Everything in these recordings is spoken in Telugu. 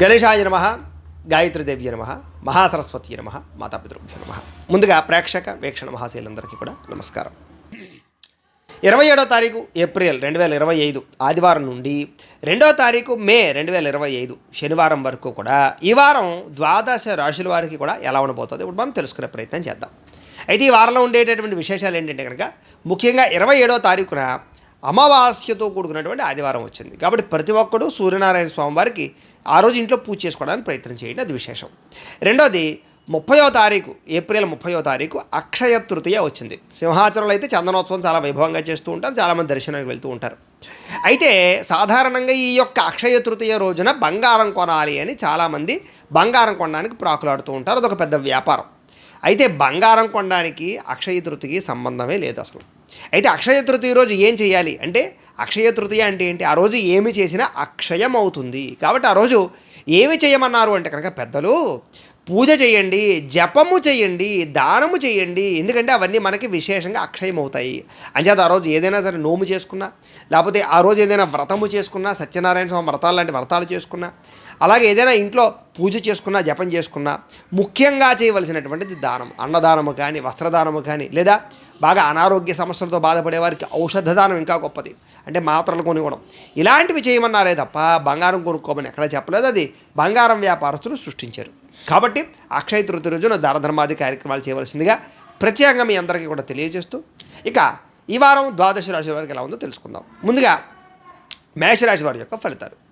గణేశాయ నమ గాయత్రిదేవి నమ మహాసరస్వతి నమ మాతాపితృభ్య నమ. ముందుగా ప్రేక్షక వీక్షణ మహాశైలందరికీ కూడా నమస్కారం. ఇరవై ఏడో తారీఖు ఏప్రిల్ రెండు వేల ఇరవై ఐదు ఆదివారం నుండి రెండో తారీఖు మే రెండు వేల ఇరవై ఐదు శనివారం వరకు కూడా ఈ వారం ద్వాదశ రాశుల వారికి కూడా ఎలా ఉండబోతుంది ఇప్పుడు మనం తెలుసుకునే ప్రయత్నం చేద్దాం. అయితే ఈ వారంలో ఉండేటటువంటి విశేషాలు ఏంటంటే కనుక ముఖ్యంగా ఇరవై ఏడో తారీఖున అమావాస్యతో కూడుకున్నటువంటి ఆదివారం వచ్చింది. కాబట్టి ప్రతి ఒక్కడు సూర్యనారాయణ స్వామి వారికి ఆ రోజు ఇంట్లో పూజ చేసుకోవడానికి ప్రయత్నం చేయండి. అది విశేషం. రెండోది ముప్పయో తారీఖు ఏప్రిల్ ముప్పయో తారీఖు అక్షయ తృతీయ వచ్చింది. సింహాచలంలో అయితే చందనోత్సవం చాలా వైభవంగా చేస్తూ ఉంటారు. చాలామంది దర్శనానికి వెళ్తూ ఉంటారు. అయితే సాధారణంగా ఈ యొక్క అక్షయ తృతీయ రోజున బంగారం కొనాలి అని చాలామంది బంగారం కొనడానికి ప్రాకులాడుతూ ఉంటారు. అదొక పెద్ద వ్యాపారం. అయితే బంగారం కొనడానికి అక్షయ తృతికి సంబంధమే లేదు అసలు. అయితే అక్షయ తృతీయ రోజు ఏం చేయాలి? అంటే అక్షయ తృతీయ అంటే ఏంటి? ఆ రోజు ఏమి చేసినా అక్షయం అవుతుంది. కాబట్టి ఆ రోజు ఏమి చేయమన్నారు అంటే కనుక పెద్దలు పూజ చేయండి జపము చేయండి దానము చేయండి. ఎందుకంటే అవన్నీ మనకి విశేషంగా అక్షయం అవుతాయి. అంచేత ఆ రోజు ఏదైనా సరే నోము చేసుకున్నా లేకపోతే ఆ రోజు ఏదైనా వ్రతము చేసుకున్నా సత్యనారాయణ స్వామి వ్రతాలు లాంటి వ్రతాలు చేసుకున్నా అలాగే ఏదైనా ఇంట్లో పూజ చేసుకున్నా జపం చేసుకున్నా ముఖ్యంగా చేయవలసినటువంటిది దానం. అన్నదానము కానీ వస్త్రదానము కానీ లేదా బాగా అనారోగ్య సమస్యలతో బాధపడే వారికి ఔషధ దానం ఇంకా గొప్పది. అంటే మాత్రలు కొనివ్వడం ఇలాంటివి చేయమన్నారే తప్ప బంగారం కొనుక్కోమని ఎక్కడ చెప్పలేదు. అది బంగారం వ్యాపారస్తులు సృష్టించారు. కాబట్టి అక్షయ తృతీయ రోజున దానధర్మాది కార్యక్రమాలు చేయవలసిందిగా ప్రత్యేకంగా మీ అందరికీ కూడా తెలియజేస్తూ ఇక ఈ వారం ద్వాదశ రాశి వారికి ఎలా ఉందో తెలుసుకుందాం. ముందుగా మేషరాశి వారి యొక్క ఫలితాలు.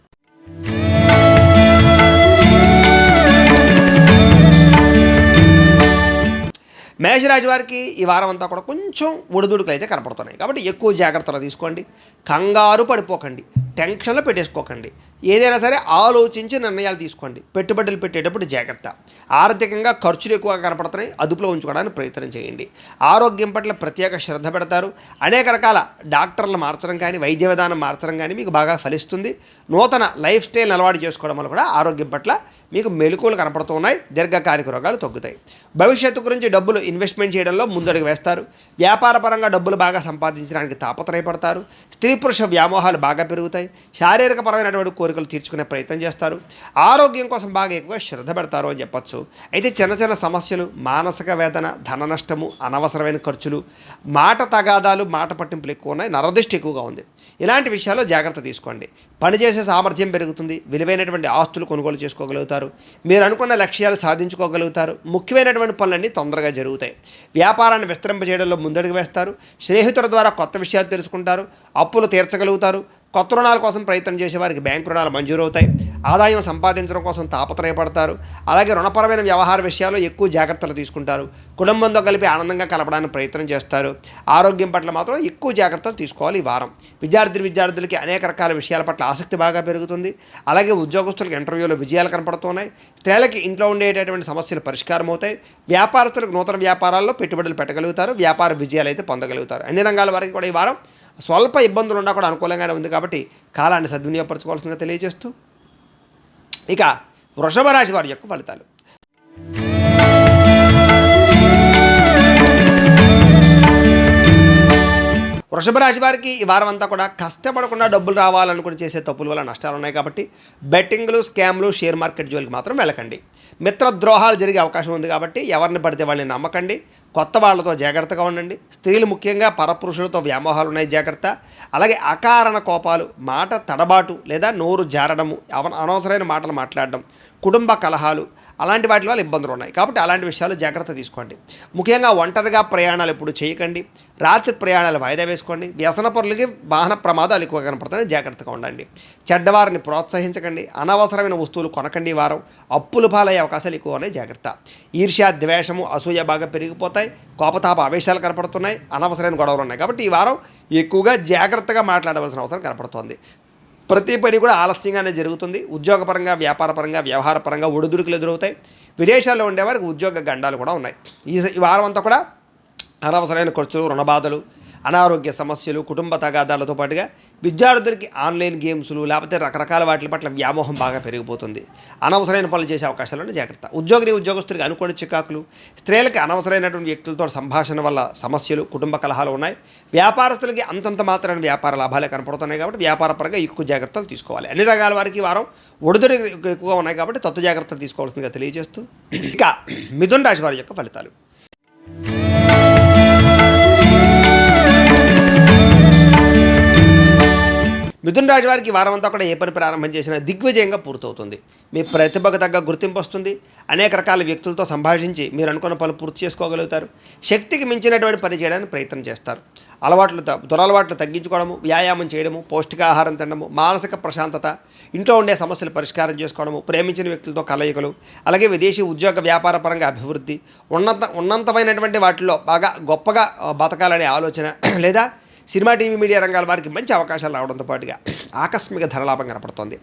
మేషరాశి వారికి ఈ వారం అంతా కూడా కొంచెం ఒడిదుడుకులు అయితే కనపడుతున్నాయి. కాబట్టి ఎక్కువ జాగ్రత్తలు తీసుకోండి. కంగారు పడిపోకండి. టెన్షన్లో పెట్టేసుకోకండి. ఏదైనా సరే ఆలోచించి నిర్ణయాలు తీసుకోండి. పెట్టుబడులు పెట్టేటప్పుడు జాగ్రత్త. ఆర్థికంగా ఖర్చులు ఎక్కువ కనపడుతున్నాయి. అదుపులో ఉంచుకోవడానికి ప్రయత్నం చేయండి. ఆరోగ్యం పట్ల ప్రత్యేక శ్రద్ధ పెడతారు. అనేక రకాల డాక్టర్లు మార్చడం కానీ వైద్య విధానం మార్చడం కానీ మీకు బాగా ఫలిస్తుంది. నూతన లైఫ్ స్టైల్ అలవాటు చేసుకోవడం వల్ల కూడా ఆరోగ్యం పట్ల మీకు మెలకువలు కనపడుతున్నాయి దీర్ఘకాలిక రోగాలు తగ్గుతాయి. భవిష్యత్తు గురించి డబ్బులు ఇన్వెస్ట్మెంట్ చేయడంలో ముందడుగు వేస్తారు. వ్యాపారపరంగా డబ్బులు బాగా సంపాదించడానికి తాపత్రయపడతారు. స్త్రీ పురుష వ్యామోహాలు బాగా పెరుగుతాయి. శారీరక పరమైనటువంటి కోరికలు తీర్చుకునే ప్రయత్నం చేస్తారు. ఆరోగ్యం కోసం బాగా ఎక్కువ శ్రద్ధ పెడతారు అని చెప్పొచ్చు. అయితే చిన్న చిన్న సమస్యలు మానసిక వేదన ధన నష్టము అనవసరమైన ఖర్చులు మాట తగాదాలు మాట పట్టింపులు ఎక్కువ ఉన్నాయి. నరదృష్టి ఎక్కువగా ఉంది. ఇలాంటి విషయాల్లో జాగ్రత్త తీసుకోండి. పనిచేసే సామర్థ్యం పెరుగుతుంది. విలువైనటువంటి ఆస్తులు కొనుగోలు చేసుకోగలుగుతారు. మీరు అనుకున్న లక్ష్యాలు సాధించుకోగలుగుతారు. ముఖ్యమైనటువంటి పనులన్నీ తొందరగా జరుగుతాయి. వ్యాపారాన్ని విస్తరింపజేయడంలో ముందడుగు వేస్తారు. స్నేహితుల ద్వారా కొత్త విషయాలు తెలుసుకుంటారు. అప్పులు తీర్చగలుగుతారు. కొత్త రుణాల కోసం ప్రయత్నం చేసే వారికి బ్యాంకు రుణాలు మంజూరవుతాయి. ఆదాయం సంపాదించడం కోసం తాపత్రయపడతారు. అలాగే రుణపరమైన వ్యవహార విషయాల్లో ఎక్కువ జాగ్రత్తలు తీసుకుంటారు. కుటుంబంతో కలిపి ఆనందంగా కలపడానికి ప్రయత్నం చేస్తారు. ఆరోగ్యం పట్ల మాత్రం ఎక్కువ జాగ్రత్తలు తీసుకోవాలి ఈ వారం. విద్యార్థి విద్యార్థులకి అనేక రకాల విషయాల పట్ల ఆసక్తి బాగా పెరుగుతుంది. అలాగే ఉద్యోగస్తులకు ఇంటర్వ్యూలో విజయాలు కనపడుతున్నాయి. స్త్రీలకి ఇంట్లో ఉండేటటువంటి సమస్యలు పరిష్కారం అవుతాయి. వ్యాపారస్తులకు నూతన వ్యాపారాల్లో పెట్టుబడులు పెట్టగలుగుతారు. వ్యాపార విజయాలు అయితే పొందగలుగుతారు. అన్ని రంగాల వారికి కూడా ఈ వారం స్వల్ప ఇబ్బందులు ఉన్నా కూడా అనుకూలంగానే ఉంది కాబట్టి కాలాన్ని సద్వినియోగపరచుకోవాల్సిందిగా తెలియజేస్తూ ఇక వృషభ రాశి వారి యొక్క ఫలితాలు. వృషభ రాశి వారికి ఈ వారం అంతా కూడా కష్టపడకుండా డబ్బులు రావాలనుకుని చేసే తప్పుల వల్ల నష్టాలు ఉన్నాయి కాబట్టి బెట్టింగ్లు స్కామ్లు షేర్ మార్కెట్ జోలికి మాత్రం వెళ్ళకండి. మిత్రద్రోహాలు జరిగే అవకాశం ఉంది కాబట్టి ఎవరిని పడితే వాళ్ళని నమ్మకండి. కొత్త వాళ్ళతో జాగ్రత్తగా ఉండండి. స్త్రీలు ముఖ్యంగా పరపురుషులతో వ్యామోహాలు ఉన్నాయి జాగ్రత్త. అలాగే అకారణ కోపాలు మాట తడబాటు లేదా నోరు జారడము అవ అనవసరమైన మాటలు మాట్లాడడం కుటుంబ కలహాలు అలాంటి వాటి వల్ల ఇబ్బందులు ఉన్నాయి. కాబట్టి అలాంటి విషయాలు జాగ్రత్త తీసుకోండి. ముఖ్యంగా ఒంటరిగా ప్రయాణాలు ఎప్పుడు చేయకండి. రాత్రి ప్రయాణాలు వాయిదా వేసుకోండి. వ్యసన పరులకి వాహన ప్రమాదాలు ఎక్కువ కనపడతాయని జాగ్రత్తగా ఉండండి. చెడ్డవారిని ప్రోత్సహించకండి. అనవసరమైన వస్తువులు కొనకండి వారం. అప్పులు పాలయ్యే అవకాశాలు ఎక్కువ ఉన్నాయి. జాగ్రత్త. ఈర్ష్య ద్వేషము అసూయ బాగా పెరిగిపోతాయి. కోపతాప ఆవేశాలు కనపడుతున్నాయి. అనవసరమైన గొడవలు ఉన్నాయి. కాబట్టి ఈ వారం ఎక్కువగా జాగ్రత్తగా మాట్లాడవలసిన అవసరం కనపడుతోంది. ప్రతి పని కూడా ఆలస్యంగానే జరుగుతుంది. ఉద్యోగపరంగా వ్యాపారపరంగా వ్యవహారపరంగా ఒడిదుడుకులు ఎదురవుతాయి. విదేశాల్లో ఉండేవారికి ఉద్యోగ గండాలు కూడా ఉన్నాయి. ఈ వారం అంతా కూడా అనవసరమైన ఖర్చులు రుణబాధలు అనారోగ్య సమస్యలు కుటుంబ తగాదాలతో పాటుగా విద్యార్థులకి ఆన్లైన్ గేమ్స్లు లేకపోతే రకరకాల వాటి పట్ల వ్యామోహం బాగా పెరిగిపోతుంది. అనవసరమైన పనులు చేసే అవకాశాలను జాగ్రత్త. ఉద్యోగిని ఉద్యోగస్తులకి అనుకోని చికాకులు స్త్రీలకు అనవసరమైనటువంటి వ్యక్తులతో సంభాషణ వల్ల సమస్యలు కుటుంబ కలహాలు ఉన్నాయి. వ్యాపారస్తులకి అంతంత మాత్రమైన వ్యాపార లాభాలే కనపడుతున్నాయి కాబట్టి వ్యాపార పరంగా ఎక్కువ జాగ్రత్తలు తీసుకోవాలి. అన్ని రకాల వారికి వారం ఒడిదుడి ఎక్కువగా ఉన్నాయి కాబట్టి తత్వ జాగ్రత్తలు తీసుకోవాల్సిందిగా తెలియజేస్తూ ఇక మిథున్ రాశి వారి యొక్క ఫలితాలు. మిథున్ రాజు వారికి వారమంతా వారం అంతా కూడా ఏ పని ప్రారంభం చేసినా దిగ్విజయంగా పూర్తవుతుంది. మీ ప్రతిభకు తగ్గ గుర్తింపు వస్తుంది. అనేక రకాల వ్యక్తులతో సంభాషించి మీరు అనుకున్న పనులు పూర్తి చేసుకోగలుగుతారు. శక్తికి మించినటువంటి పని చేయడానికి ప్రయత్నం చేస్తారు. అలవాట్లు దురలవాట్లు తగ్గించుకోవడము వ్యాయామం చేయడము పౌష్టికాహారం తినడము మానసిక ప్రశాంతత ఇంట్లో ఉండే సమస్యలు పరిష్కారం చేసుకోవడము ప్రేమించిన వ్యక్తులతో కలయికలు అలాగే విదేశీ ఉద్యోగ వ్యాపార పరంగా అభివృద్ధి ఉన్నత ఉన్నతమైనటువంటి వాటిలో బాగా గొప్పగా బతకాలనే ఆలోచన లేదా సినిమా టీవీ మీడియా రంగాల వారికి మంచి అవకాశాలు రావడంతో పాటుగా ఆకస్మిక ధరలాభం కనపడుతోంది.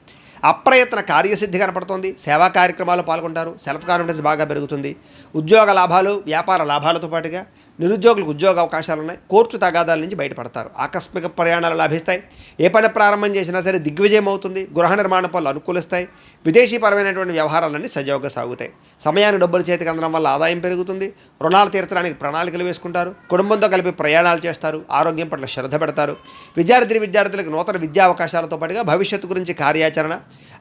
అప్రయత్న కార్యసిద్ధి కనపడుతోంది. సేవా కార్యక్రమాలు పాల్గొంటారు. సెల్ఫ్ కాన్ఫిడెన్స్ బాగా పెరుగుతుంది. ఉద్యోగ లాభాలు వ్యాపార లాభాలతో పాటుగా నిరుద్యోగులకు ఉద్యోగ అవకాశాలు ఉన్నాయి. కోర్టు తగాదాల నుంచి బయటపడతారు. ఆకస్మిక ప్రయాణాలు లాభిస్తాయి. ఏ పని ప్రారంభం చేసినా సరే దిగ్విజయం అవుతుంది. గృహ నిర్మాణ పనులు అనుకూలిస్తాయి. విదేశీపరమైనటువంటి వ్యవహారాలన్నీ సజావుగా సాగుతాయి. సమయాన్ని డబ్బులు చేతికి అందడం వల్ల ఆదాయం పెరుగుతుంది. రుణాలు తీర్చడానికి ప్రణాళికలు వేసుకుంటారు. కుటుంబంతో కలిపి ప్రయాణాలు చేస్తారు. ఆరోగ్యం పట్ల శ్రద్ధ పెడతారు. విద్యార్థి విద్యార్థులకు నూతన విద్యా అవకాశాలతో పాటుగా భవిష్యత్తు గురించి కార్యాచరణ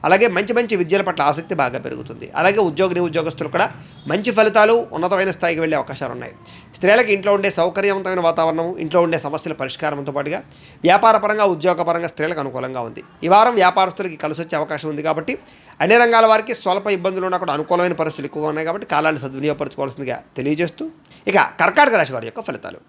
అలాగే మంచి మంచి విద్యల పట్ల ఆసక్తి బాగా పెరుగుతుంది. అలాగే ఉద్యోగిని ఉద్యోగస్తులు కూడా మంచి ఫలితాలు ఉన్నతమైన స్థాయికి వెళ్ళే అవకాశాలు ఉన్నాయి స్త్రీలకు ఇంట్లో ఉండే సౌకర్యవంతమైన వాతావరణం ఇంట్లో ఉండే సమస్యల పరిష్కారంతో పాటుగా వ్యాపారపరంగా ఉద్యోగపరంగా స్త్రీలకు అనుకూలంగా ఉంది. ఈ వారం వ్యాపారస్తులకి కలిసి వచ్చే అవకాశం ఉంది కాబట్టి అన్ని రంగాల వారికి స్వల్ప ఇబ్బందులు ఉన్నా కూడా అనుకూలమైన పరిస్థితులు ఎక్కువగా ఉన్నాయి కాబట్టి కాలాన్ని సద్వినియోగపరచుకోవాల్సిందిగా తెలియజేస్తూ ఇక కర్కాటక రాశి వారి యొక్క ఫలితాలు.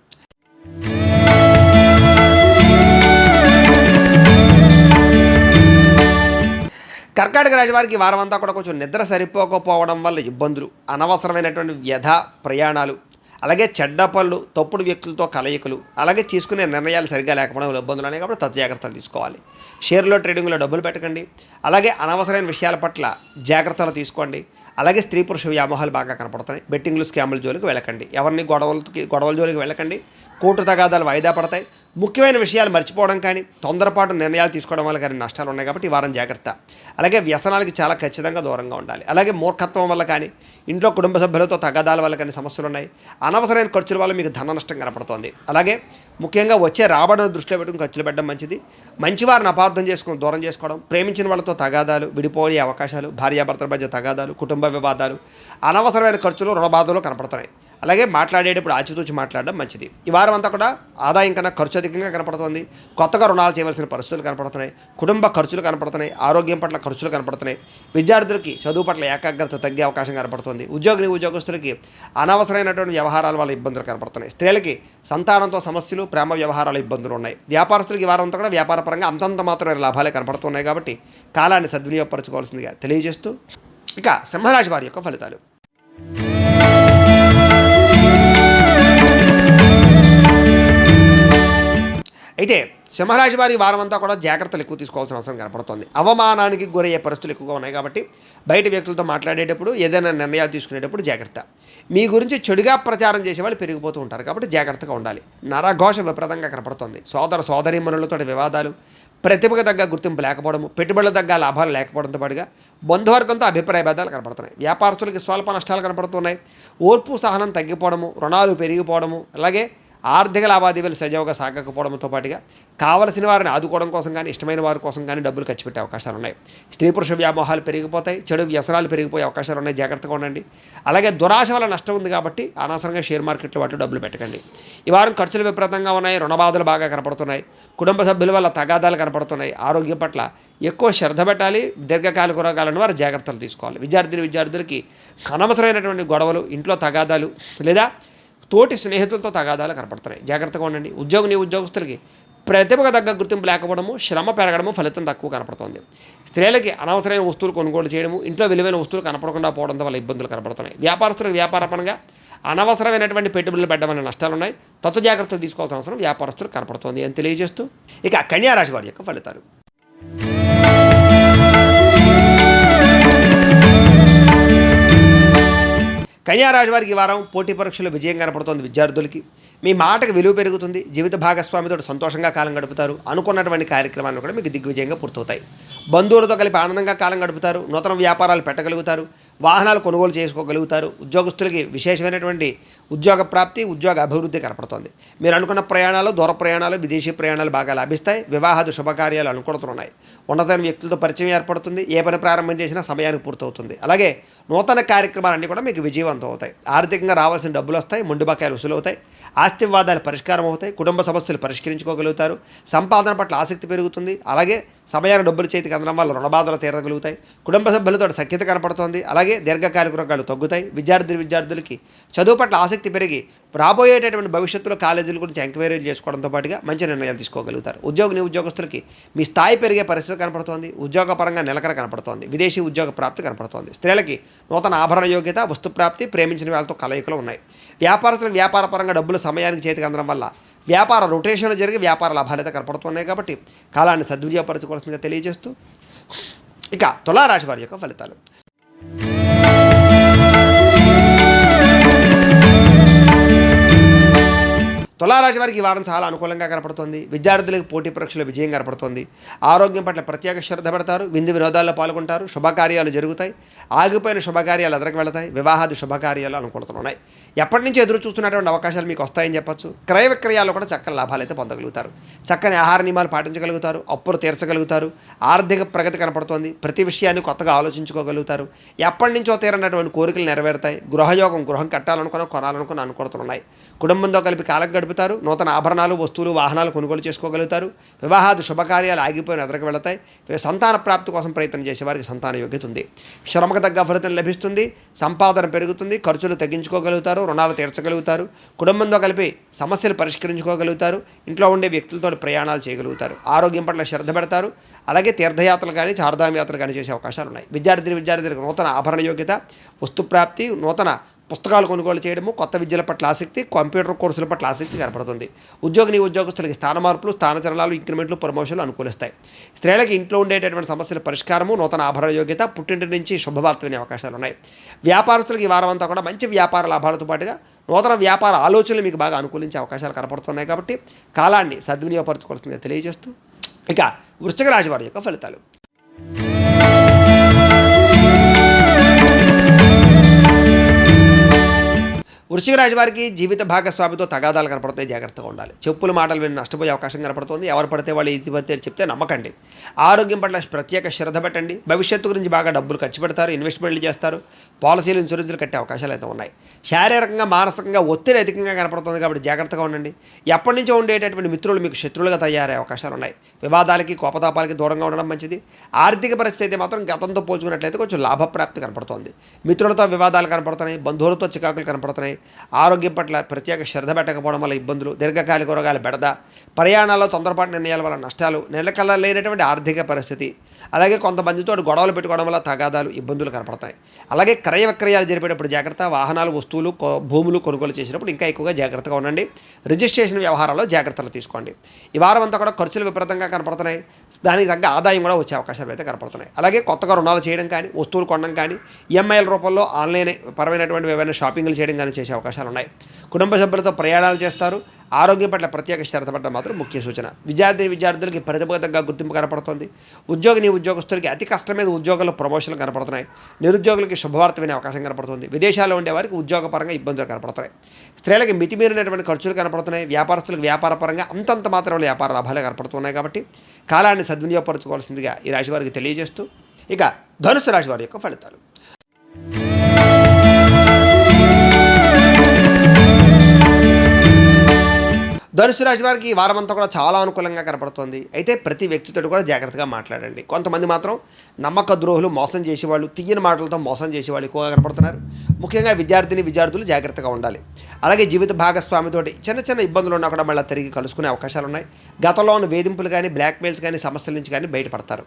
కర్కాటక రాజువారికి వారమంతా వారం అంతా కూడా కొంచెం నిద్ర సరిపోకపోవడం వల్ల ఇబ్బందులు అనవసరమైనటువంటి వ్యధ ప్రయాణాలు అలాగే చెడ్డ పనులు తప్పుడు వ్యక్తులతో కలయికలు అలాగే తీసుకునే నిర్ణయాలు సరిగ్గా లేకపోవడం వల్ల ఇబ్బందులు అనేవి కాబట్టి తత్వ జాగ్రత్తలు తీసుకోవాలి. షేర్లో ట్రేడింగ్లో డబ్బులు పెట్టకండి. అలాగే అనవసరమైన విషయాల పట్ల జాగ్రత్తలు తీసుకోండి. అలాగే స్త్రీ పురుష వ్యామోహాలు బాగా కనపడుతున్నాయి. బెట్టింగ్లు స్కామ్ల జోలికి వెళ్ళకండి. ఎవరిని గొడవలకి గొడవల జోలికి వెళ్ళకండి. కోర్టు తగాదాలు వాయిదా పడతాయి. ముఖ్యమైన విషయాలు మర్చిపోవడం కానీ తొందరపాటు నిర్ణయాలు తీసుకోవడం వల్ల కానీ నష్టాలు ఉన్నాయి కాబట్టి ఈ వారం జాగ్రత్త. అలాగే వ్యసనాలకి చాలా ఖచ్చితంగా దూరంగా ఉండాలి. అలాగే మూర్ఖత్వం వల్ల కానీ ఇంట్లో కుటుంబ సభ్యులతో తగాదాల వల్ల కానీ సమస్యలు ఉన్నాయి. అనవసరమైన ఖర్చుల వల్ల మీకు ధన నష్టం కనపడుతోంది. అలాగే ముఖ్యంగా వచ్చే రాబడిని దృష్టిలో పెట్టుకుని ఖర్చులు పెట్టడం మంచిది. మంచివారిని అపార్థం చేసుకుని దూరం చేసుకోవడం ప్రేమించిన వాళ్ళతో తగాదాలు విడిపోయే అవకాశాలు భార్యాభర్తల మధ్య తగాదాలు కుటుంబ వివాదాలు అనవసరమైన ఖర్చులు రుణబాధలు కనపడుతున్నాయి అలాగే మాట్లాడేటప్పుడు ఆచితూచి మాట్లాడడం మంచిది. ఈ వారం అంతా కూడా ఆదాయం కన్నా ఖర్చు అధికంగా కనపడుతోంది. కొత్తగా రుణాలు చేయవలసిన పరిస్థితులు కనపడుతున్నాయి. కుటుంబ ఖర్చులు కనపడుతున్నాయి. ఆరోగ్యం పట్ల ఖర్చులు కనపడుతున్నాయి. విద్యార్థులకి చదువు పట్ల ఏకాగ్రత తగ్గే అవకాశం కనపడుతుంది. ఉద్యోగిని ఉద్యోగస్తులకి అనవసరమైనటువంటి వ్యవహారాల వల్ల ఇబ్బందులు కనపడుతున్నాయి. స్త్రీలకి సంతానంతో సమస్యలు ప్రేమ వ్యవహారాల ఇబ్బందులు ఉన్నాయి. వ్యాపారస్తులకి ఈ వారం అంతా కూడా వ్యాపార పరంగా అంతంత మాత్రమే లాభాలే కనపడుతున్నాయి కాబట్టి కాలాన్ని సద్వినియోగపరచుకోవాల్సిందిగా తెలియజేస్తూ ఇక సింహరాశి వారి యొక్క ఫలితాలు. అయితే సింహరాశి వారి వారమంతా వారం అంతా కూడా జాగ్రత్తలు ఎక్కువ తీసుకోవాల్సిన అవసరం కనపడుతోంది. అవమానానికి గురయ్యే పరిస్థితులు ఎక్కువగా ఉన్నాయి కాబట్టి బయట వ్యక్తులతో మాట్లాడేటప్పుడు ఏదైనా నిర్ణయాలు తీసుకునేటప్పుడు జాగ్రత్త. మీ గురించి చెడుగా ప్రచారం చేసే వాళ్ళు పెరిగిపోతూ ఉంటారు కాబట్టి జాగ్రత్తగా ఉండాలి. నరఘోష విపరీతంగా కనపడుతోంది. సోదర సోదరీమణులతో వివాదాలు ప్రతిభకు తగ్గ గుర్తింపు లేకపోవడము పెట్టుబడుల తగ్గ లాభాలు లేకపోవడంతో పాటుగా బంధువర్గంతో అభిప్రాయ భేదాలు కనపడుతున్నాయి. వ్యాపారస్తులకి స్వల్ప నష్టాలు కనపడుతున్నాయి. ఓర్పు సహనం తగ్గిపోవడము రుణాలు పెరిగిపోవడము అలాగే ఆర్థిక లావాదేవీలు సజావుగా సాగకపోవడంతో పాటుగా కావలసిన వారిని ఆదుకోవడం కోసం కానీ ఇష్టమైన వారి కోసం కానీ డబ్బులు ఖర్చు పెట్టే అవకాశాలు ఉన్నాయి. స్త్రీ పురుష వ్యామోహాలు పెరిగిపోతాయి చెడు వ్యసనాలు పెరిగిపోయే అవకాశాలు ఉన్నాయి. జాగ్రత్తగా ఉండండి. అలాగే దురాశ వల్ల నష్టం ఉంది కాబట్టి అనవసరంగా షేర్ మార్కెట్లో వాటిలో డబ్బులు పెట్టకండి. ఈ వారం ఖర్చులు విపరీతంగా ఉన్నాయి. రుణబాధలు బాగా కనపడుతున్నాయి. కుటుంబ సభ్యుల వల్ల తగాదాలు కనపడుతున్నాయి. ఆరోగ్యం పట్ల ఎక్కువ శ్రద్ధ పెట్టాలి. దీర్ఘకాలిక రోగాలను వారు జాగ్రత్తలు తీసుకోవాలి. విద్యార్థిని విద్యార్థులకి అనవసరమైనటువంటి గొడవలు ఇంట్లో తగాదాలు లేదా తోటి స్నేహితులతో తగాదాలు కనపడుతున్నాయి. జాగ్రత్తగా ఉండండి. ఉద్యోగిని ఉద్యోగస్తులకి ప్రతిభకు తగ్గ గుర్తింపు లేకపోవడము శ్రమ పెరగడము ఫలితం తక్కువ కనపడుతుంది. స్త్రీలకి అనవసరమైన వస్తువులు కొనుగోలు చేయడము ఇంట్లో విలువైన వస్తువులు కనపడకుండా పోవడం వల్ల ఇబ్బందులు కనపడుతున్నాయి. వ్యాపారస్తులకు వ్యాపారపరంగా అనవసరమైనటువంటి పెట్టుబడులు పెట్టడం వల్ల నష్టాలు ఉన్నాయి తత్వ జాగ్రత్తలు తీసుకోవాల్సిన అవసరం వ్యాపారస్తులు కనపడుతోంది అని తెలియజేస్తూ ఇక కన్యారాశి వారి యొక్క ఫలితాలు. కన్యారాశి వారికి ఈ వారం పోటీ పరీక్షలు విజయం కనపడుతోంది విద్యార్థులకి. మీ మాటకు విలువ పెరుగుతుంది జీవిత భాగస్వామితో సంతోషంగా కాలం గడుపుతారు అనుకున్నటువంటి కార్యక్రమాలు కూడా మీకు దిగ్విజయంగా పూర్తవుతాయి. బంధువులతో కలిపి ఆనందంగా కాలం గడుపుతారు నూతన వ్యాపారాలు పెట్టగలుగుతారు వాహనాలు కొనుగోలు చేసుకోగలుగుతారు ఉద్యోగస్తులకి విశేషమైనటువంటి ఉద్యోగ ప్రాప్తి ఉద్యోగ అభివృద్ధి కనపడుతోంది. మీరు అనుకున్న ప్రయాణాలు దూర ప్రయాణాలు విదేశీ ప్రయాణాలు బాగా లభిస్తాయి. వివాహాది శుభకార్యాలు అనుకూలతున్నాయి ఉన్నతమైన వ్యక్తులతో పరిచయం ఏర్పడుతుంది. ఏ పని ప్రారంభం చేసినా సమయానికి పూర్తవుతుంది. అలాగే నూతన కార్యక్రమాలన్నీ కూడా మీకు విజయవంతం అవుతాయి. ఆర్థికంగా రావాల్సిన డబ్బులు వస్తాయి. మొండి బకాయిలు వసూలవుతాయి ఆస్తి వివాదాలు పరిష్కారం అవుతాయి. కుటుంబ సమస్యలు పరిష్కరించుకోగలుగుతారు. సంపాదన పట్ల ఆసక్తి పెరుగుతుంది. అలాగే సమయానికి డబ్బులు చేతికి అందడం వల్ల రుణబాధలు తీరగలుగుతాయి. కుటుంబ సభ్యులతో సఖ్యత కనపడుతోంది. అలాగే దీర్ఘకాలిక రోగాలు తగ్గుతాయి. విద్యార్థి విద్యార్థులకి చదువు పట్ల ఆసక్తి పెరిగి రాబోయేటటువంటి భవిష్యత్తులో కాలేజీల గురించి ఎంక్వైరీలు చేసుకోవడంతో పాటుగా మంచి నిర్ణయాలు తీసుకోగలుగుతారు. ఉద్యోగ ఉద్యోగస్తులకి మీ స్థాయి పెరిగే పరిస్థితి కనపడుతోంది. ఉద్యోగపరంగా నిలకడ కనపడుతోంది. విదేశీ ఉద్యోగ ప్రాప్తి కనపడుతోంది. స్త్రీలకి నూతన ఆభరణ యోగ్యత వస్తుప్రాప్తి ప్రేమించిన వాళ్ళతో కలయికలు ఉన్నాయి. వ్యాపారస్తులకు వ్యాపారపరంగా డబ్బులు సమయానికి చేతికి అందడం వల్ల వ్యాపార రొటేషన్లు జరిగి వ్యాపార లాభాలైతే కనపడుతున్నాయి కాబట్టి కాలాన్ని సద్వినియోగపరచుకోవాల్సిందిగా తెలియజేస్తూ ఇక తులారాశి వారి యొక్క ఫలితాలు. తులారాశి వారికి ఈ వారం చాలా అనుకూలంగా కనపడుతుంది. విద్యార్థులకు పోటీ పరీక్షలో విజయం కనపడుతుంది. ఆరోగ్యం పట్ల ప్రత్యేక శ్రద్ధ పెడతారు. విందు వినోదాల్లో పాల్గొంటారు. శుభకార్యాలు జరుగుతాయి. ఆగిపోయిన శుభకార్యాలు ఎదరికి వెళతాయి. వివాహాది శుభకార్యాలు అనుకూలతున్నాయి ఎప్పటి నుంచి ఎదురు చూస్తున్నటువంటి అవకాశాలు మీకు వస్తాయని చెప్పొచ్చు. క్రయ విక్రయాల్లో కూడా చక్కని లాభాలు అయితే పొందగలుగుతారు. చక్కని ఆహార నియమాలు పాటించగలుగుతారు. అప్పులు తీర్చగలుగుతారు. ఆర్థిక ప్రగతి కనపడుతోంది. ప్రతి విషయాన్ని కొత్తగా ఆలోచించుకోగలుగుతారు. ఎప్పటి నుంచో తీరనటువంటి కోరికలు నెరవేరుతాయి. గృహయోగం గృహం కట్టాలనుకున్న కొనాలనుకున్న అనుకూలతున్నాయి కుటుంబంతో కలిపి కాలం జరుపుతారు నూతన ఆభరణాలు వస్తువులు వాహనాలు కొనుగోలు చేసుకోగలుగుతారు. వివాహాది శుభకార్యాలు ఆగిపోయిన ఎదరికి వెళతాయి. సంతాన ప్రాప్తి కోసం ప్రయత్నం చేసే వారికి సంతాన యోగ్యత ఉంది. శ్రమకు తగ్గ ఫలితం లభిస్తుంది సంపాదన పెరుగుతుంది ఖర్చులు తగ్గించుకోగలుగుతారు రుణాలు తీర్చగలుగుతారు కుటుంబంతో కలిపి సమస్యలు పరిష్కరించుకోగలుగుతారు ఇంట్లో ఉండే వ్యక్తులతో ప్రయాణాలు చేయగలుగుతారు ఆరోగ్యం పట్ల శ్రద్ధ పెడతారు అలాగే తీర్థయాత్రలు కానీ చార్ధామ యాత్రలు కానీ చేసే అవకాశాలు ఉన్నాయి. విద్యార్థిని విద్యార్థులకు నూతన ఆభరణ యోగ్యత వస్తు ప్రాప్తి నూతన పుస్తకాలు కొనుగోలు చేయడము కొత్త విద్యల పట్ల ఆసక్తి కంప్యూటర్ కోర్సుల పట్ల ఆసక్తి కనపడుతుంది ఉద్యోగిని ఉద్యోగస్తులకి స్థాన మార్పులు స్థానచలనాలు ఇంక్రిమెంట్లు ప్రమోషన్లు అనుకూలిస్తాయి. స్త్రీలకి ఇంట్లో ఉండేటటువంటి సమస్యల పరిష్కారము నూతన ఆభరణ యోగ్యత పుట్టింటి నుంచి శుభవార్త వినే అవకాశాలు ఉన్నాయి. వ్యాపారస్తులకి ఈ వారం అంతా కూడా మంచి వ్యాపార లాభాలతో పాటుగా నూతన వ్యాపార ఆలోచనలు మీకు బాగా అనుకూలించే అవకాశాలు కనపడుతున్నాయి కాబట్టి కాలాన్ని సద్వినియోగపరచుకోవాల్సిందిగా తెలియజేస్తూ ఇక వృశ్చిక రాశి వారి యొక్క ఫలితాలు. వృశ్చిక రాశి వారికి జీవిత భాగస్వామితో తగాదాలు కనపడతాయి జాగ్రత్తగా ఉండాలి. చెప్పుల మాటలు విని నష్టపోయే అవకాశం కనపడుతుంది. ఎవరు పడితే వాళ్ళు ఇది పడితే చెప్తే నమ్మకండి. ఆరోగ్యం పట్ల ప్రత్యేక శ్రద్ధ పెట్టండి. భవిష్యత్తు గురించి బాగా డబ్బులు ఖర్చు పెడతారు ఇన్వెస్ట్మెంట్లు చేస్తారు పాలసీలు ఇన్సూరెన్స్లు కట్టే అవకాశాలు అయితే ఉన్నాయి. శారీరకంగా మానసికంగా ఒత్తిడి అధికంగా కనపడుతుంది కాబట్టి జాగ్రత్తగా ఉండండి. ఎప్పటి నుంచో ఉండేటటువంటి మిత్రులు మీకు శత్రువులుగా తయారయ్యే అవకాశాలు ఉన్నాయి. వివాదాలకి కోపతాపాలకి దూరంగా ఉండడం మంచిది. ఆర్థిక పరిస్థితి అయితే మాత్రం గతంతో పోల్చుకున్నట్లయితే కొంచెం లాభప్రాప్తి కనపడుతుంది. మిత్రులతో వివాదాలు కనపడుతున్నాయి బంధువులతో చికాకులు కనపడుతున్నాయి. ఆరోగ్యం పట్ల ప్రత్యేక శ్రద్ధ పెట్టకపోవడం వల్ల ఇబ్బందులు దీర్ఘకాలిక రోగాల బెడద ప్రయాణాల్లో తొందరపాటు నిర్ణయాల వల్ల నష్టాలు నెలకల్లా లేనటువంటి ఆర్థిక పరిస్థితి అలాగే కొంతమందితో గొడవలు పెట్టుకోవడం వల్ల తగాదాలు ఇబ్బందులు కనపడతాయి. అలాగే క్రయ విక్రయాలు జరిపేటప్పుడు జాగ్రత్త వాహనాలు వస్తువులు భూములు కొనుగోలు చేసినప్పుడు ఇంకా ఎక్కువగా జాగ్రత్తగా ఉండండి. రిజిస్ట్రేషన్ వ్యవహారాల్లో జాగ్రత్తలు తీసుకోండి. ఈ వారం అంతా కూడా ఖర్చులు విపరీతంగా కనపడుతున్నాయి. దానికి తగ్గ ఆదాయం కూడా వచ్చే అవకాశాలు అయితే కనపడుతున్నాయి. అలాగే కొత్తగా రుణాలు చేయడం కానీ వస్తువులు కొనడం కానీ ఈఎంఐల రూపంలో ఆన్లైన్ పరమైనటువంటి ఏవైనా షాపింగ్లు చేయడం కానీ చేసే అవకాశాలు ఉన్నాయి. కుటుంబ సభ్యులతో ప్రయాణాలు చేస్తారు. ఆరోగ్యం పట్ల ప్రత్యేక శ్రద్ధ పడడం మాత్రం ముఖ్య సూచన. విద్యార్థి విద్యార్థులకి ప్రతిభగతంగా గుర్తింపు కనపడుతుంది. ఉద్యోగిని ఉద్యోగస్తులకి అతి కష్టం మీద ఉద్యోగాల్లో ప్రమోషన్లు కనపడుతున్నాయి. నిరుద్యోగులకి శుభవార్త వినే అవకాశం కనపడుతుంది. విదేశాల్లో ఉండే వారికి ఉద్యోగపరంగా ఇబ్బందులు కనపడుతున్నాయి. స్త్రీలకి మితిమీరినటువంటి ఖర్చులు కనపడుతున్నాయి. వ్యాపారస్తులకు వ్యాపారపరంగా అంతంత మాత్రం వ్యాపార లాభాలే కనపడుతున్నాయి కాబట్టి కాలాన్ని సద్వినియోగపరచుకోవాల్సిందిగా ఈ రాశి వారికి తెలియజేస్తూ ఇక ధనుసు రాశి వారి యొక్క ఫలితాలు. ధనుసు రాశి వారికి వారమంతా కూడా చాలా అనుకూలంగా కనపడుతోంది. అయితే ప్రతి వ్యక్తితో కూడా జాగ్రత్తగా మాట్లాడండి. కొంతమంది మాత్రం నమ్మక ద్రోహులు మోసం చేసేవాళ్ళు తీయని మాటలతో మోసం చేసేవాళ్ళు ఎక్కువగా కనపడుతున్నారు. ముఖ్యంగా విద్యార్థిని విద్యార్థులు జాగ్రత్తగా ఉండాలి. అలాగే జీవిత భాగస్వామితోటి చిన్న చిన్న ఇబ్బందులు ఉన్నా కూడా మళ్ళీ తిరిగి కలుసుకునే అవకాశాలు ఉన్నాయి. గతంలో ఉన్న వేధింపులు కానీ బ్లాక్మెయిల్స్ కానీ సమస్యల నుంచి కానీ బయటపడతారు.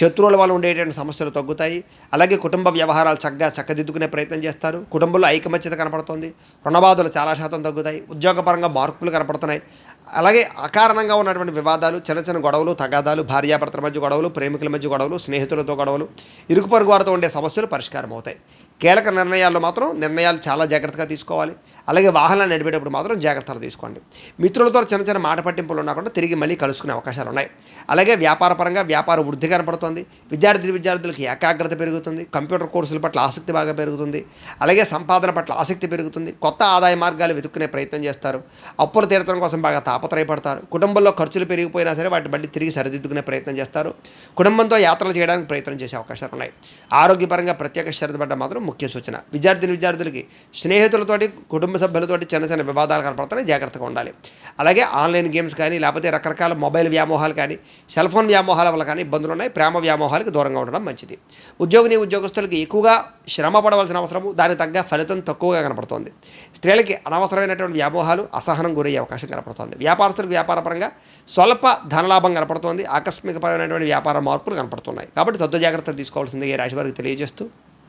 శత్రువుల వల్ల ఉండేటువంటి సమస్యలు తగ్గుతాయి. అలాగే కుటుంబ వ్యవహారాలు చక్కగా చక్కదిద్దుకునే ప్రయత్నం చేస్తారు. కుటుంబంలో ఐకమత్యత కనపడుతుంది. రుణబాధలు చాలా శాతం తగ్గుతాయి. ఉద్యోగపరంగా మార్పులు కనపడుతున్నాయి. అలాగే అకారణంగా ఉన్నటువంటి వివాదాలు చిన్న చిన్న గొడవలు తగాదాలు భార్యాభర్తల మధ్య గొడవలు ప్రేమికుల మధ్య గొడవలు స్నేహితులతో గొడవలు ఇరుకు పొరుగు వారితో ఉండే సమస్యలు పరిష్కారం అవుతాయి కీలక నిర్ణయాల్లో మాత్రం నిర్ణయాలు చాలా జాగ్రత్తగా తీసుకోవాలి. అలాగే వాహనాలు నడిపేటప్పుడు మాత్రం జాగ్రత్తలు తీసుకోండి. మిత్రులతో చిన్న చిన్న మాట పట్టింపులు ఉండకుండా తిరిగి మళ్ళీ కలుసుకునే అవకాశాలు ఉన్నాయి. అలాగే వ్యాపార పరంగా వ్యాపార వృద్ధి కనపడుతుంది. విద్యార్థి విద్యార్థులకు ఏకాగ్రత పెరుగుతుంది. కంప్యూటర్ కోర్సుల పట్ల ఆసక్తి బాగా పెరుగుతుంది. అలాగే సంపాదన పట్ల ఆసక్తి పెరుగుతుంది. కొత్త ఆదాయ మార్గాలు వెతుక్కునే ప్రయత్నం చేస్తారు. అప్పులు తీర్చడం కోసం బాగా తాపత్రయపడతారు. కుటుంబంలో ఖర్చులు పెరిగిపోయినా సరే వాటి మళ్ళీ తిరిగి సరిదిద్దుకునే ప్రయత్నం చేస్తారు. కుటుంబంతో యాత్రలు చేయడానికి ప్రయత్నం చేసే అవకాశాలు ఉన్నాయి. ఆరోగ్యపరంగా ప్రత్యేక శ్రద్ధ పడ్డ మాత్రం ముఖ్య సూచన. విద్యార్థిని విద్యార్థులకి స్నేహితులతోటి కుటుంబ సభ్యులతోటి చిన్న చిన్న వివాదాలు కనపడుతున్నాయి జాగ్రత్తగా ఉండాలి. అలాగే ఆన్లైన్ గేమ్స్ కానీ లేకపోతే రకరకాల మొబైల్ వ్యామోహాలు కానీ సెల్ ఫోన్ వ్యామోహాల వల్ల కానీ ఇబ్బందులు ఉన్నాయి. ప్రేమ వ్యామోహాలకు దూరంగా ఉండడం మంచిది. ఉద్యోగిని ఉద్యోగస్తులకి ఎక్కువగా శ్రమ పడవలసిన అవసరము దానికి తగ్గ ఫలితం తక్కువగా కనపడుతోంది. స్త్రీలకి అనవసరమైనటువంటి వ్యామోహాలు అసహనం గురయ్యే అవకాశం కనపడుతోంది. వ్యాపారస్తులకు వ్యాపారపరంగా స్వల్ప ధనలాభం కనపడుతోంది. ఆకస్మికపరమైనటువంటి వ్యాపార మార్పులు కనపడుతున్నాయి. కాబట్టి తద్దు జాగ్రత్తలు తీసుకోవాల్సిందిగా రాశి వారికి తెలియజేస్తూ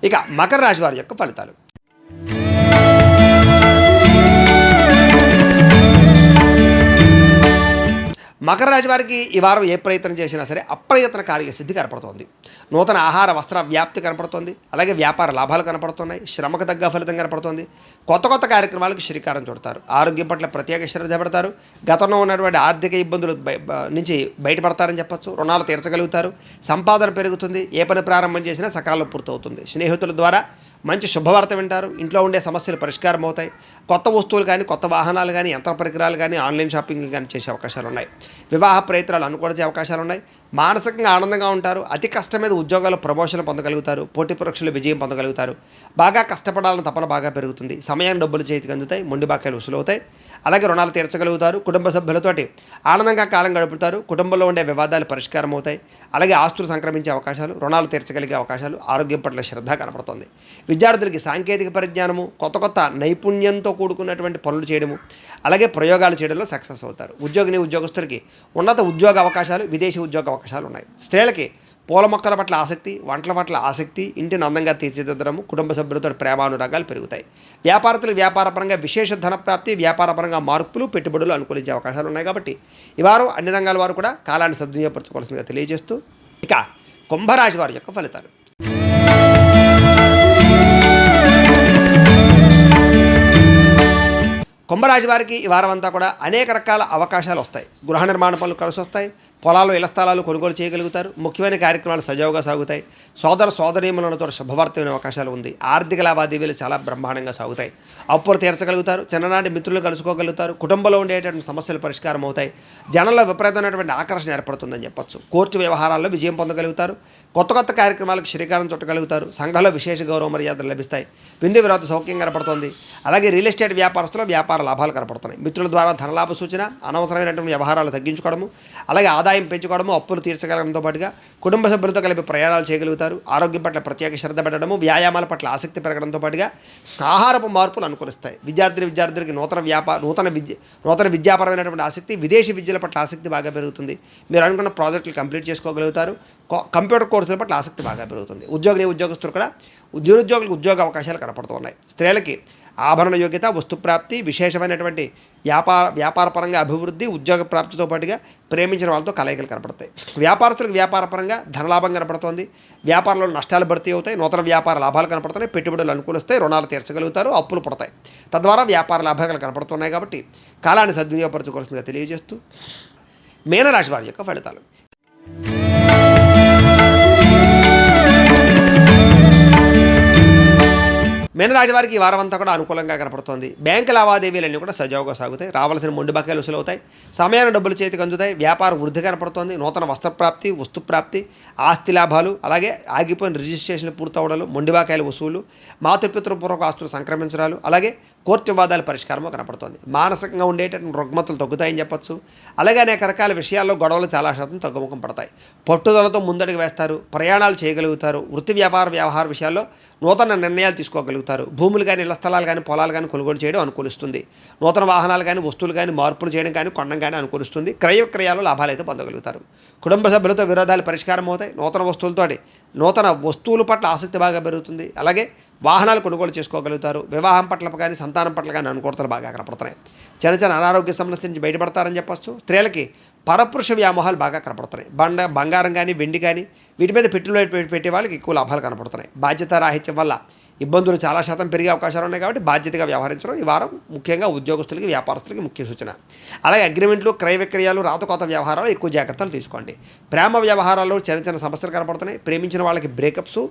ఇక మకర రాశి వారి యొక్క ఫలితాలు. మకర రాశి వారికి ఈ వారం ఏ ప్రయత్నం చేసినా సరే అప్రయత్న కార్యసిద్ధి కనపడుతోంది. నూతన ఆహార వస్త్ర వ్యాప్తి కనపడుతోంది. అలాగే వ్యాపార లాభాలు కనపడుతున్నాయి. శ్రమకు తగ్గ ఫలితం కనపడుతోంది. కొత్త కొత్త కార్యక్రమాలకు శ్రీకారం చుడతారు. ఆరోగ్యం పట్ల ప్రత్యేక శ్రద్ధ పెడతారు. గతంలో ఉన్నటువంటి ఆర్థిక ఇబ్బందులు బ- నుంచి బయటపడతారని చెప్పొచ్చు. రుణాలు తీర్చగలుగుతారు. సంపాదన పెరుగుతుంది. ఏ పని ప్రారంభం చేసినా సకాలంలో పూర్తవుతుంది. స్నేహితుల ద్వారా మంచి శుభవార్త వింటారు. ఇంట్లో ఉండే సమస్యలు పరిష్కారం అవుతాయి. కొత్త వస్తువులు కానీ కొత్త వాహనాలు కానీ యంత్ర పరికరాలు కానీ ఆన్లైన్ షాపింగ్ కానీ చేసే అవకాశాలు ఉన్నాయి. వివాహ ప్రయత్నాలు అనుకూలించే అవకాశాలు ఉన్నాయి. మానసికంగా ఆనందంగా ఉంటారు. అతి కష్టమైన ఉద్యోగాలు ప్రమోషన్ పొందగలుగుతారు. పోటీ పరీక్షలు విజయం పొందగలుగుతారు. బాగా కష్టపడాలని తపన బాగా పెరుగుతుంది. సమయాన్ని డబ్బులు చేతికి అందుతాయి. మొండి బాకాయలు వసూలవుతాయి. అలాగే రుణాలు తీర్చగలుగుతారు కుటుంబ సభ్యులతోటి. ఆనందంగా కాలం గడుపుతారు. కుటుంబంలో ఉండే వివాదాలు పరిష్కారం అవుతాయి. అలాగే ఆస్తులు సంక్రమించే అవకాశాలు రుణాలు తీర్చగలిగే అవకాశాలు ఆరోగ్యం పట్ల శ్రద్ధ కనపడుతుంది విద్యార్థులకి సాంకేతిక పరిజ్ఞానము కొత్త కొత్త నైపుణ్యంతో కూడుకున్నటువంటి పనులు చేయడము అలాగే ప్రయోగాలు చేయడంలో సక్సెస్ అవుతారు. ఉద్యోగిని ఉద్యోగస్తులకి ఉన్నత ఉద్యోగ అవకాశాలు విదేశీ ఉద్యోగ అవకాశాలు ఉన్నాయి. స్త్రీలకి పూల మొక్కల పట్ల ఆసక్తి వంటల పట్ల ఆసక్తి ఇంటిని అందంగా తీర్చిదిద్దడము కుటుంబ సభ్యులతో ప్రేమానురాగాలు పెరుగుతాయి. వ్యాపారస్తులు వ్యాపారపరంగా విశేష ధనప్రాప్తి వ్యాపారపరంగా మార్పులు పెట్టుబడులు అనుకూలించే అవకాశాలు ఉన్నాయి కాబట్టి ఈ వారం అన్ని రంగాల వారు కూడా కాలాన్ని సద్వినియోగపరచుకోవాల్సిందిగా తెలియజేస్తూ ఇక కుంభరాశి వారి యొక్క ఫలితాలు. కుంభరాశి వారికి ఈ వారం అంతా కూడా అనేక రకాల అవకాశాలు వస్తాయి. గృహ నిర్మాణ పనులు కలిసి వస్తాయి. పొలాలు ఇళ్ళ స్థలాలు కొనుగోలు చేయగలుగుతారు. ముఖ్యమైన కార్యక్రమాలు సజావుగా సాగుతాయి. సోదర సోదరీములతో శుభవార్తమైన అవకాశాలు ఉంది. ఆర్థిక లావాదేవీలు చాలా బ్రహ్మాండంగా సాగుతాయి. అప్పులు తీర్చగలుగుతారు. చిన్ననాటి మిత్రులు కలుసుకోగలుగుతారు. కుటుంబంలో ఉండేటువంటి సమస్యలు పరిష్కారం అవుతాయి. జనంలో విపరీతమైనటువంటి ఆకర్షణ ఏర్పడుతుందని చెప్పొచ్చు. కోర్టు వ్యవహారాల్లో విజయం పొందగలుగుతారు. కొత్త కొత్త కార్యక్రమాలకు శ్రీకారం చుట్టగలుగుతారు. సంఘంలో విశేష గౌరవ మర్యాదలు లభిస్తాయి. విందు విరాత సౌఖ్యం కనపడుతుంది. అలాగే రియల్ ఎస్టేట్ వ్యాపారస్తులు వ్యాపార లాభాలు కనపడుతున్నాయి. మిత్రుల ద్వారా ధనలాభ సూచన అనవసరమైనటువంటి వ్యవహారాలు తగ్గించుకోవడము అలాగే ఆదాయ పెంచుకోవడము అప్పులు తీర్చగలడంతో పాటుగా కుటుంబ సభ్యులతో కలిపి ప్రయాణాలు చేయగలుగుతారు. ఆరోగ్యం పట్ల ప్రత్యేక శ్రద్ధ పెట్టడము వ్యాయామాల పట్ల ఆసక్తి పెరగడంతో పాటుగా ఆహారపు మార్పులు అనుకూలిస్తాయి. విద్యార్థిని విద్యార్థులకి నూతన వ్యాపార నూతన విద్య నూతన విద్యాపరమైనటువంటి ఆసక్తి విదేశీ విద్యల పట్ల ఆసక్తి బాగా పెరుగుతుంది. మీరు అనుకున్న ప్రాజెక్టులు కంప్లీట్ చేసుకోగలుగుతారు. కంప్యూటర్ కోర్సుల పట్ల ఆసక్తి బాగా పెరుగుతుంది. ఉద్యోగులు ఉద్యోగస్తులు కూడా నిరుద్యోగులకు ఉద్యోగ అవకాశాలు కనపడుతున్నాయి. స్త్రీలకి ఆభరణ యోగ్యత వస్తుప్రాప్తి విశేషమైనటువంటి వ్యాపార వ్యాపారపరంగా అభివృద్ధి ఉద్యోగ ప్రాప్తితో పాటుగా ప్రేమించిన వాళ్ళతో కలయికలు కనపడతాయి. వ్యాపారస్తులకు వ్యాపారపరంగా ధనలాభం కనపడుతోంది. వ్యాపారంలో నష్టాలు భర్తీ అవుతాయి. నూతన వ్యాపార లాభాలు కనపడుతున్నాయి. పెట్టుబడులు అనుకూలిస్తాయి రుణాలు తీర్చగలుగుతారు. అప్పులు పడతాయి. తద్వారా వ్యాపార లాభాలు కనపడుతున్నాయి కాబట్టి కాలాన్ని సద్వినియోగపరచుకోవాల్సిందిగా తెలియజేస్తూ మీనరాశి వారి యొక్క ఫలితాలు. మీనరాశి వారికి ఈ వారం అంతా కూడా అనుకూలంగా కనపడుతోంది. బ్యాంకు లావాదేవీలన్నీ కూడా సజావుగా సాగుతాయి. రావాల్సిన మొండి బకాయిలు వసూలవుతాయి. సమయాన్ని డబ్బులు చేతికి అందుతాయి. వ్యాపార వృద్ధి కనపడుతోంది. నూతన వస్త్రప్రాప్తి వస్తుప్రాప్తి ఆస్తి లాభాలు అలాగే ఆగిపోయిన రిజిస్ట్రేషన్లు పూర్తవడాలు మొండి బకాయిల వసూలు మాతృపితృపూర్వక ఆస్తులు సంక్రమించడాలు అలాగే కోర్టు వివాదాల పరిష్కారమో కనపడుతోంది. మానసికంగా ఉండేటటువంటి రుగ్మతలు తగ్గుతాయని చెప్పొచ్చు. అలాగే అనేక రకాల విషయాల్లో గొడవలు చాలా శాతం తగ్గుముఖం పడతాయి. పట్టుదలతో ముందడుగు వేస్తారు ప్రయాణాలు చేయగలుగుతారు వృత్తి వ్యాపార వ్యవహార విషయాల్లో నూతన నిర్ణయాలు తీసుకోగలుగుతారు. భూములు కానీ ఇళ్ళ స్థలాలు కానీ పొలాలు కానీ కొనుగోలు చేయడం అనుకూలిస్తుంది. నూతన వాహనాలు కానీ వస్తువులు కానీ మార్పులు చేయడం కానీ కొనడం కానీ అనుకూలిస్తుంది. క్రయ విక్రయాలు లాభాలు అయితే పొందగలుగుతారు. కుటుంబ సభ్యులతో విరోధాలు పరిష్కారం అవుతాయి నూతన వస్తువులతోటి నూతన వస్తువుల పట్ల ఆసక్తి బాగా పెరుగుతుంది. అలాగే వాహనాలు కొనుగోలు చేసుకోగలుగుతారు. వివాహం పట్ల కానీ సంతానం పట్ల కానీ అనుకూలతలు బాగా కనపడుతున్నాయి. చిన్న చిన్న అనారోగ్య సమస్య నుంచి బయటపడతారని చెప్పొచ్చు. స్త్రీలకి పరపురుష వ్యామోహాలు బాగా కనపడుతున్నాయి. బండ బంగారం కానీ వెండి కానీ వీటి మీద పెట్టుబడి పెట్టే వాళ్ళకి ఎక్కువ లాభాలు కనపడుతున్నాయి. బాధ్యత రాహిత్యం వల్ల ఇబ్బందులు చాలా శాతం పెరిగే అవకాశాలు ఉన్నాయి కాబట్టి బాధ్యతగా వ్యవహరించడం ఈ వారం ముఖ్యంగా ఉద్యోగస్తులకి వ్యాపారస్తులకి ముఖ్య సూచన. అలాగే అగ్రిమెంట్లు క్రయ విక్రయాలు రాతకోత వ్యవహారాలు ఎక్కువ జాగ్రత్తలు తీసుకోండి. ప్రేమ వ్యవహారాల్లో చిన్న చిన్న సమస్యలు కనపడుతున్నాయి. ప్రేమించిన వాళ్ళకి బ్రేకప్స్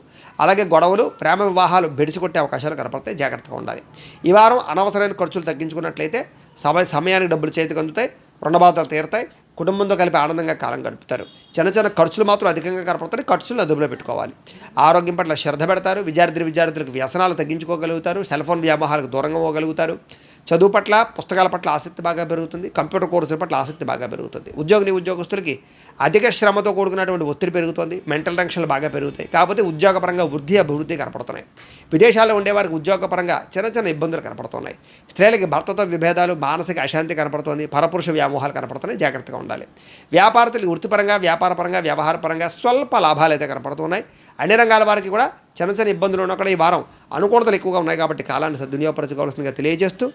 అలాగే గొడవలు ప్రేమ వివాహాలు బెడిసికొట్టే అవకాశాలు కనపడతాయి. జాగ్రత్తగా ఉండాలి. ఈ వారం అనవసరమైన ఖర్చులు తగ్గించుకున్నట్లయితే సమయ సమయానికి డబ్బులు చేతికి అందుతాయి. రుణబాధలు తీరుతాయి. కుటుంబంతో కలిపి ఆనందంగా కాలం గడుపుతారు. చిన్న చిన్న ఖర్చులు మాత్రం అధికంగా కనపడుతున్నాయి ఖర్చులు అదుపులో పెట్టుకోవాలి. ఆరోగ్యం పట్ల శ్రద్ధ పెడతారు. విద్యార్థి విద్యార్థులకు వ్యసనాలు తగ్గించుకోగలుగుతారు. సెల్ ఫోన్ వ్యామోహాలకు దూరంగా పోగలుగుతారు. చదువు పట్ల పుస్తకాల పట్ల ఆసక్తి బాగా పెరుగుతుంది. కంప్యూటర్ కోర్సుల పట్ల ఆసక్తి బాగా పెరుగుతుంది. ఉద్యోగిని ఉద్యోగస్తులకి అధిక శ్రమతో కూడుకున్నటువంటి ఒత్తిడి పెరుగుతుంది. మెంటల్ టెన్షన్లు బాగా పెరుగుతాయి. కాకపోతే ఉద్యోగపరంగా వృద్ధి అభివృద్ధి కనపడుతున్నాయి. విదేశాల్లో ఉండేవారికి ఉద్యోగపరంగా చిన్న చిన్న ఇబ్బందులు కనపడుతున్నాయి. స్త్రీలకి భర్తతో విభేదాలు మానసిక అశాంతి కనపడుతుంది. పరపురుష వ్యామోహాలు కనపడుతున్నాయి. జాగ్రత్తగా ఉండాలి. వ్యాపారతులు వృత్తిపరంగా వ్యాపారపరంగా వ్యవహారపరంగా స్వల్ప లాభాలు అయితే కనపడుతున్నాయి. అన్ని రంగాల వారికి కూడా చిన్న చిన్న ఇబ్బందులు ఉన్నా కూడా ఈ వారం అనుకూలతలు ఎక్కువగా ఉన్నాయి కాబట్టి కాలాన్ని సద్వినియోగపరచుకోవాల్సిందిగా తెలియజేస్తూ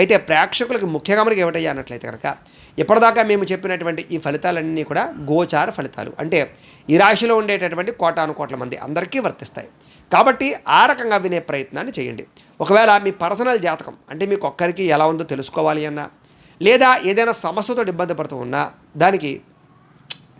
అయితే ప్రేక్షకులకు ముఖ్య గమనిక ఏమిటయ్యా అన్నట్లయితే కనుక ఇప్పటిదాకా మేము చెప్పినటువంటి ఈ ఫలితాలన్నీ కూడా గోచార ఫలితాలు. అంటే ఈ రాశిలో ఉండేటటువంటి కోటాను కోట్ల మంది అందరికీ వర్తిస్తాయి. కాబట్టి ఆ రకంగా వినే ప్రయత్నాన్ని చేయండి. ఒకవేళ మీ పర్సనల్ జాతకం అంటే మీకు ఒక్కరికి ఎలా ఉందో తెలుసుకోవాలి అన్నా లేదా ఏదైనా సమస్యతో ఇబ్బంది పడుతూ ఉన్నా దానికి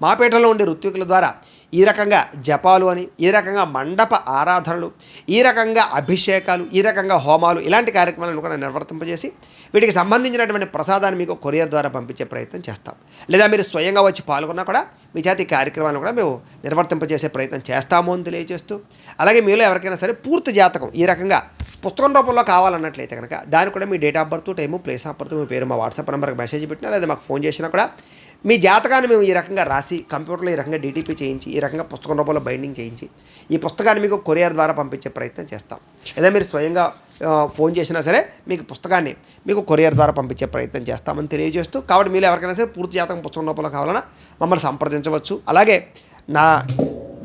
మాపేటలో ఉండే ఋత్వికుల ద్వారా ఈ రకంగా జపాలు అని ఈ రకంగా మండప ఆరాధనలు ఈ రకంగా అభిషేకాలు ఈ రకంగా హోమాలు ఇలాంటి కార్యక్రమాలను కూడా నిర్వర్తింపజేసి వీటికి సంబంధించినటువంటి ప్రసాదాన్ని మీకు కొరియర్ ద్వారా పంపించే ప్రయత్నం చేస్తాం. లేదా మీరు స్వయంగా వచ్చి పాల్గొన్నా కూడా మీ చేతి కార్యక్రమాలను కూడా మేము నిర్వర్తింపజేసే ప్రయత్నం చేస్తాము అని తెలియజేస్తూ అలాగే మీలో ఎవరికైనా సరే పూర్తి జాతకం ఈ రకంగా పుస్తకం రూపంలో కావాలన్నట్లయితే కనుక దాని కూడా మీ date of birth time place of birth మీ పేరు మా వాట్సాప్ నెంబర్కి మెసేజ్ పెట్టినా లేదా మాకు ఫోన్ చేసినా కూడా మీ జాతకాన్ని మేము ఈ రకంగా రాసి కంప్యూటర్లో ఈ రకంగా డీటీపీ చేయించి ఈ రకంగా పుస్తకం రూపంలో బైండింగ్ చేయించి ఈ పుస్తకాన్ని మీకు కొరియర్ ద్వారా పంపించే ప్రయత్నం చేస్తాం. లేదా మీరు స్వయంగా ఫోన్ చేసినా సరే మీకు పుస్తకాన్ని మీకు కొరియర్ ద్వారా పంపించే ప్రయత్నం చేస్తామని తెలియజేస్తూ కాబట్టి మీరు ఎవరికైనా సరే పూర్తి జాతకం పుస్తకం రూపంలో కావాలన్నా మమ్మల్ని సంప్రదించవచ్చు. అలాగే నా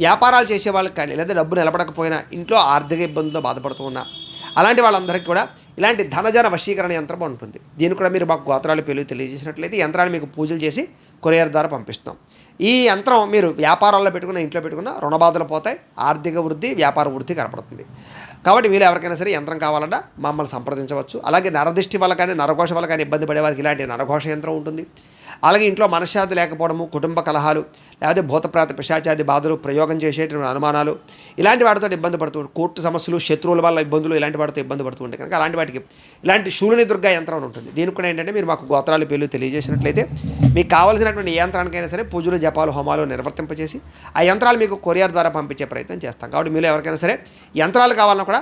వ్యాపారాలు చేసే వాళ్ళకి కానీ లేదా డబ్బు నిలబడకపోయినా ఇంట్లో ఆర్థిక ఇబ్బందులతో బాధపడుతూ ఉన్నా అలాంటి వాళ్ళందరికీ కూడా ఇలాంటి ధనజన వశీకరణ యంత్రం ఉంటుంది. దీన్ని కూడా మీరు మాకు గోత్రాలు పేర్లు తెలియజేసినట్లయితే యంత్రాన్ని మీకు పూజలు చేసి కొరియర్ ద్వారా పంపిస్తాం. ఈ యంత్రం మీరు వ్యాపారాల్లో పెట్టుకున్న ఇంట్లో పెట్టుకున్న రుణబాధలు పోతాయి ఆర్థిక వృద్ధి వ్యాపార వృద్ధి కనపడుతుంది. కాబట్టి మీరు ఎవరికైనా సరే యంత్రం కావాలన్నా మమ్మల్ని సంప్రదించవచ్చు. అలాగే నరదిష్టి వల్ల కానీ నరఘోష వల్ల కానీ ఇబ్బంది పడే వారికి ఇలాంటి నరఘోష యంత్రం ఉంటుంది. అలాగే ఇంట్లో మనశ్శాంతి లేకపోవడము కుటుంబ కలహాలు లేకపోతే భూతప్రాత పిశాచాది బాధలు ప్రయోగం చేసేటువంటి అనుమానాలు ఇలాంటి వాటితో ఇబ్బంది పడుతూ కోర్టు సమస్యలు శత్రువుల వల్ల ఇబ్బందులు ఇలాంటి వాటితో ఇబ్బంది పడుతూ ఉంటాయి కనుక అలాంటి వాటికి ఇలాంటి శూలిని దుర్గా యంత్రం ఉంటుంది. దీనికి కూడా ఏంటంటే మీరు మాకు గోత్రాలు పేర్లు తెలియజేసినట్లయితే మీకు కావాల్సినటువంటి ఏ యంత్రానికైనా సరే పూజలు జపాలు హోమాలు నిర్వర్తింపచేసి ఆ యంత్రాలు మీకు కొరియర్ ద్వారా పంపించే ప్రయత్నం చేస్తాం. కాబట్టి మీరు ఎవరికైనా సరే యంత్రాలు కావాలన్నా కూడా